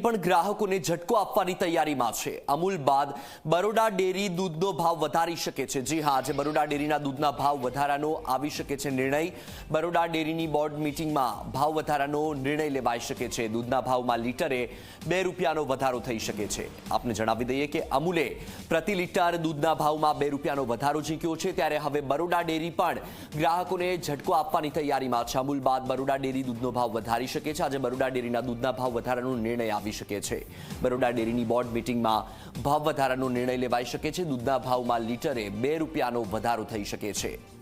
પણ ગ્રાહકોને ઝટકો આપવાની તૈયારીમાં છે. અમૂલ બાદ બરોડા ડેરી દૂધનો ભાવ વધારી શકે છે. જી હા, આજે બરોડા ડેરીના દૂધના ભાવ વધારાનો આવી શકે છે નિર્ણય. બરોડા ડેરીની બોર્ડ મિટિંગમાં ભાવ વધારાનો નિર્ણય લેવાઈ શકે છે. દૂધના ભાવમાં લીટરે બે રૂપિયાનો વધારો થઈ શકે છે. આપને જણાવી દઈએ કે અમૂલે પ્રતિ લીટર દૂધના ભાવમાં બે રૂપિયાનો વધારો ઝીંક્યો છે. ત્યારે હવે બરોડા ડેરી પણ ગ્રાહકોને ઝટકો આપવાની તૈયારીમાં છે. અમૂલ બાદ બરોડા ડેરી દૂધનો ભાવ વધારી શકે છે. આજે બરોડા ડેરીના દૂધના ભાવ વધારાનો નિર્ણય આવી શકે છે. બરોડા ડેરીની બોર્ડ મિટિંગમાં ભાવ વધારાનો નિર્ણય લેવાઈ શકે છે. દૂધના ભાવમાં લીટરે બે રૂપિયાનો વધારો થઈ શકે છે.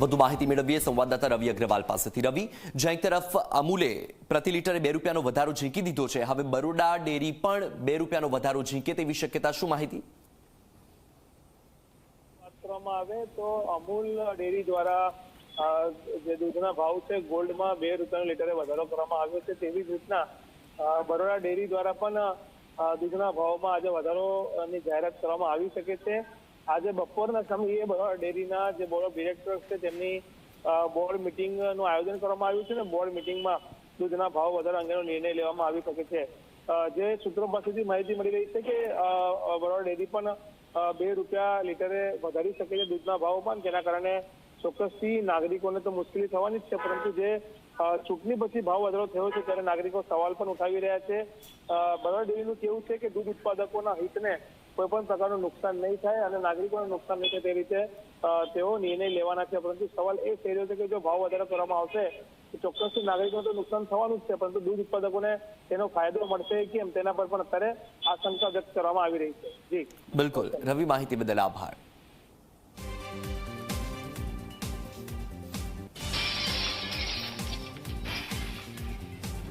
વધુ માહિતી મેળવીએ સંવાદદાતા રવિ અગ્રવાલ પાસેથી. રવિ, જ્યાં એક તરફ અમૂલે પ્રતિ લીટરે બે રૂપિયાનો વધારો ઝીંકી દીધો છે. હવે બરોડા ડેરી પણ બે રૂપિયાનો વધારો ઝીંકે તેવી શક્યતા શું માહિતી? કરવામાં આવે તો અમૂલ ડેરી દ્વારા જે દૂધના ભાવ છે, ગોલ્ડમાં બે રૂપિયાના લીટરે વધારો કરવામાં આવ્યો છે. તેવી જ રીતના બરોડા ડેરી દ્વારા પણ દૂધના ભાવમાં આજે વધારોની જાહેરાત કરવામાં આવી શકે છે. આજે બપોરના સમયે બરોડા ડેરીના જે બોર્ડ ઓફ ડિરેક્ટર્સ છે, તેમની બોર્ડ મિટિંગનું આયોજન કરવામાં આવ્યું છે ને, બોર્ડ મિટિંગમાં દૂધના ભાવ વધારા અંગેનો નિર્ણય લેવામાં આવી શકે છે. જે સૂત્રો પાસેથી માહિતી મળી રહી છે કે બરોડા ડેરી પણ બે રૂપિયા લીટરે વધારી શકે છે દૂધના ભાવમાં જેના કારણે ચોક્કસથી નાગરિકોને તો મુશ્કેલી થવાની જ છે, પરંતુ જે ચૂંટણી પછી ભાવ વધારો થયો છે, ત્યારે નાગરિકો સવાલ પણ ઉઠાવી રહ્યા છે. બરોડા ડેરીનું કેવું છે કે દૂધ ઉત્પાદકોના હિતને કોઈ પણ પ્રકારનું નુકસાન નહીં થાય અને નાગરિકોને નુકસાન નહીં થાય તે રીતે તેઓ નિર્ણય લેવાના છે. પરંતુ સવાલ એ થઈ રહ્યો છે કે જો ભાવ વધારો કરવામાં આવશે, તો ચોક્કસથી નાગરિકોને તો નુકસાન થવાનું જ છે, પરંતુ દૂધ ઉત્પાદકોને તેનો ફાયદો મળશે કેમ? તેના પર પણ અત્યારે આશંકા વ્યક્ત કરવામાં આવી રહી છે. જી. બિલકુલ. રવિ માહિતી બદલ આભાર.